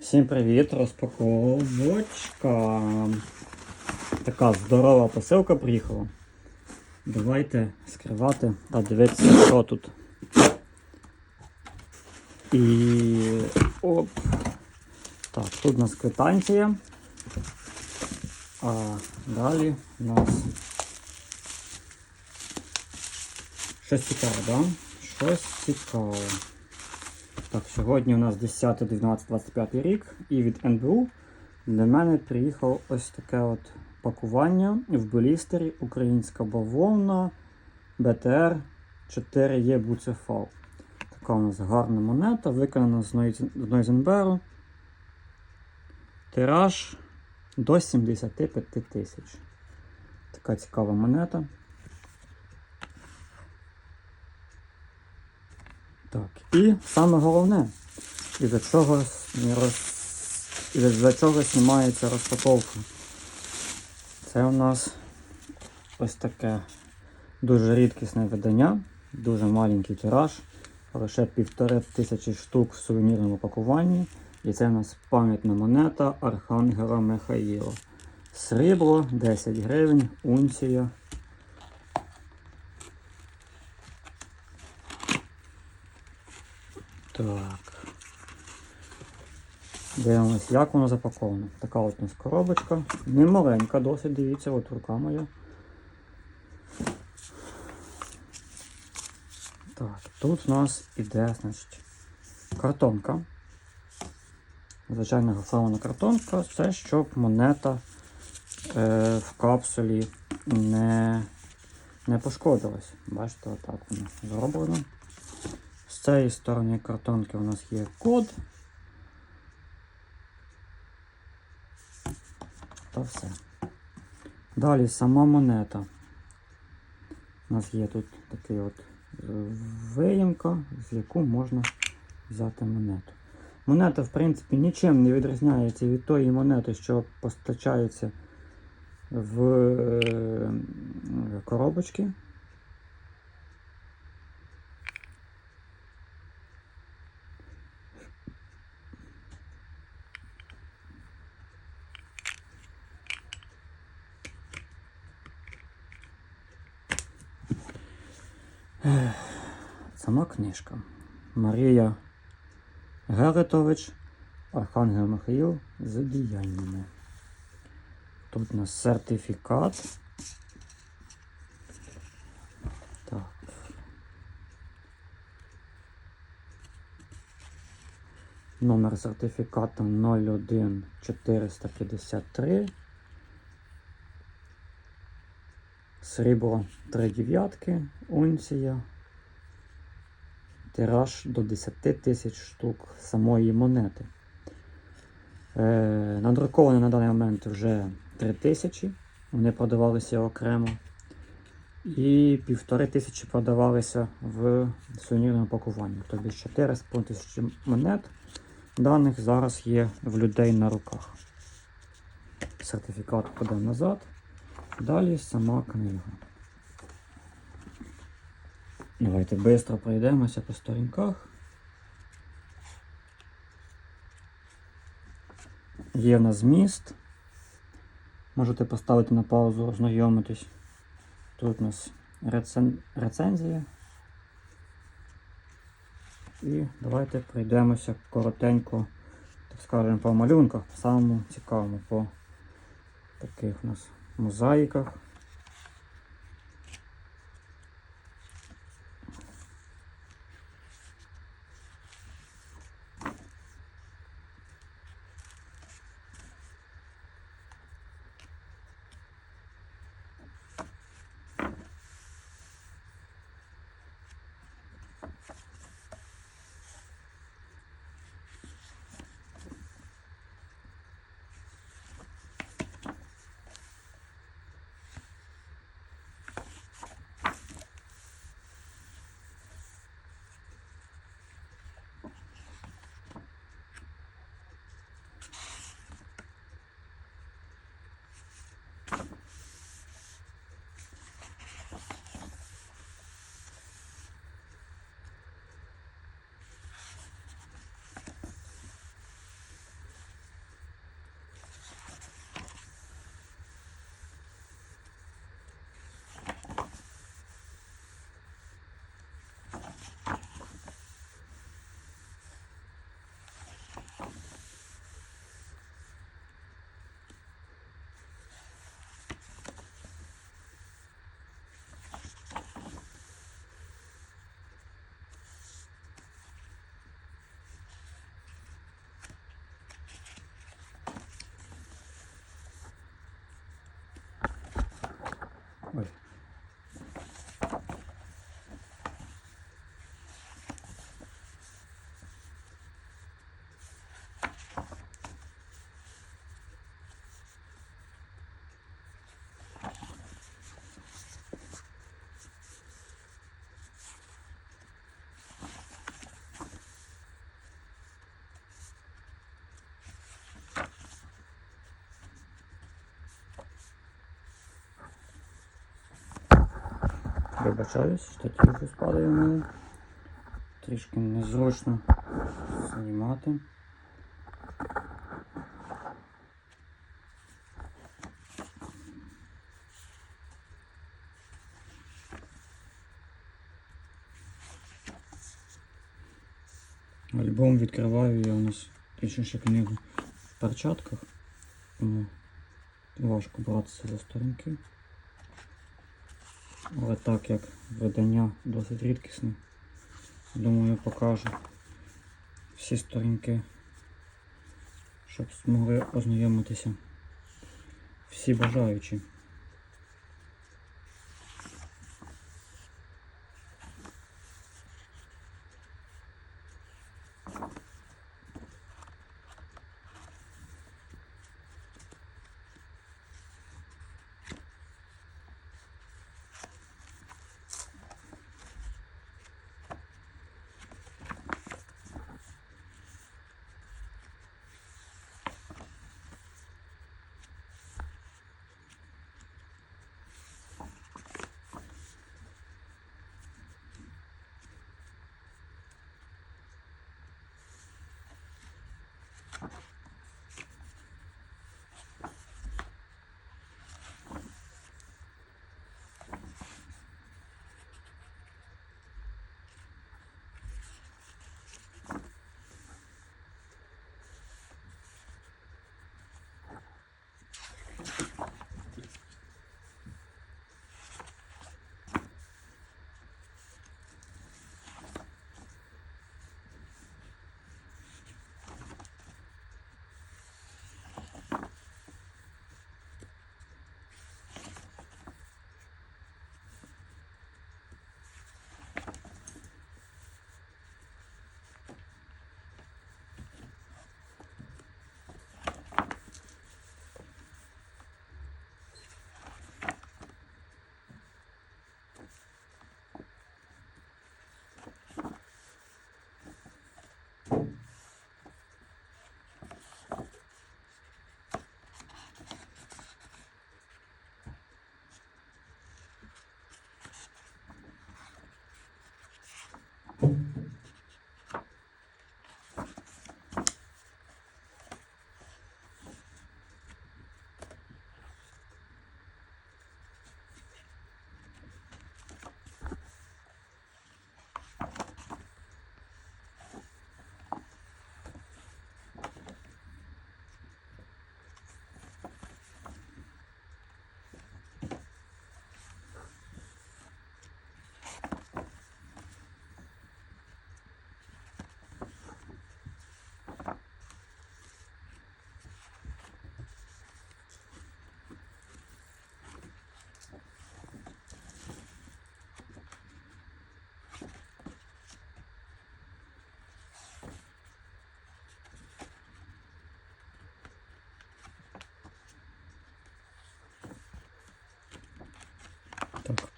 Всім привіт, розпаковочка. Така здорова посилка приїхала. Давайте скривати та дивитися, що тут. І оп. Так, тут у нас квитанція. А далі у нас щось цікаве, да? Щось цікаве. Так, сьогодні у нас 10 12 25 рік, і від НБУ для мене приїхало ось таке от пакування в блістері Українська бавовна БТР 4Е Буцефал. Така у нас гарна монета, виконана з Нойзенберу. Тираж до 75 тисяч. Така цікава монета. Так, і саме головне, із-за чого, роз... чого знімається розпаковка. Це у нас ось таке дуже рідкісне видання, дуже маленький тираж, лише півтори тисячі штук в сувенірному пакуванні. І це у нас пам'ятна монета Архангела Михаїла. Срібло 10 гривень, унція. Так. Дивимось, як воно запаковано. Така от у нас коробочка. Не маленька досить, дивіться, от рука моя. Так, тут у нас іде, значить, картонка. Звичайна гофрована картонка. Це щоб монета е, в капсулі не, не пошкодилась. Бачите, отак воно зроблено. Цієї сторони картонки у нас є код. Та все. Далі сама монета. У нас є тут такий от е, виїмка, з яку можна взяти монету. Монета, в принципі, нічим не відрізняється від тої монети, що постачається в е, коробочки. Сама книжка. Марія Геретович, Архангел Михаїл з діяннями. Тут у нас сертифікат. Так. Номер сертифіката 01453. Срібло 3 дев'ятки, унція. Тираж до 10 тисяч штук самої монети. Е, надруковано на даний момент вже 3 тисячі. Вони продавалися окремо. І півтори тисячі продавалися в сувенірному пакуванні. Тобто 4,5 тисячі монет даних зараз є в людей на руках. Сертифікат подав назад. Далі сама книга. Давайте швидко пройдемося по сторінках. Є в нас зміст. Можете поставити на паузу, ознайомитись. Тут у нас рецен... рецензія. І давайте пройдемося коротенько, так скажемо, по малюнках, по самому цікавому, по таких у нас мозаїках. Вибачаюсь, штатів щось падає в мене. Трішки незручно знімати. Альбом відкриваю я у нас точніше книгу в перчатках. Тому важко братися за сторінки. Але так як видання досить рідкісне, думаю, покажу всі сторінки, щоб змогли ознайомитися всі бажаючі.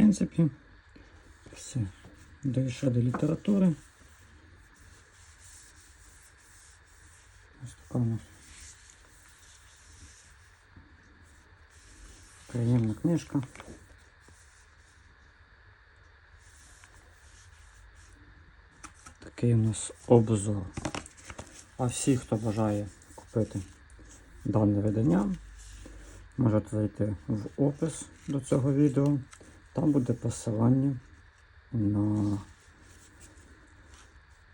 Принципі, все. Дійшли до літератури. Ось така у нас приємна книжка. Такий у нас обзор. А всі, хто бажає купити дане видання, можете зайти в опис до цього відео. Там буде посилання на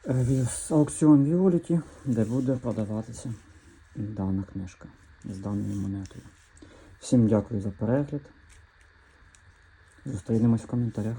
е, аукціон Віоліті, де буде продаватися дана книжка з даною монетою. Всім дякую за перегляд. Зустрінемось в коментарях.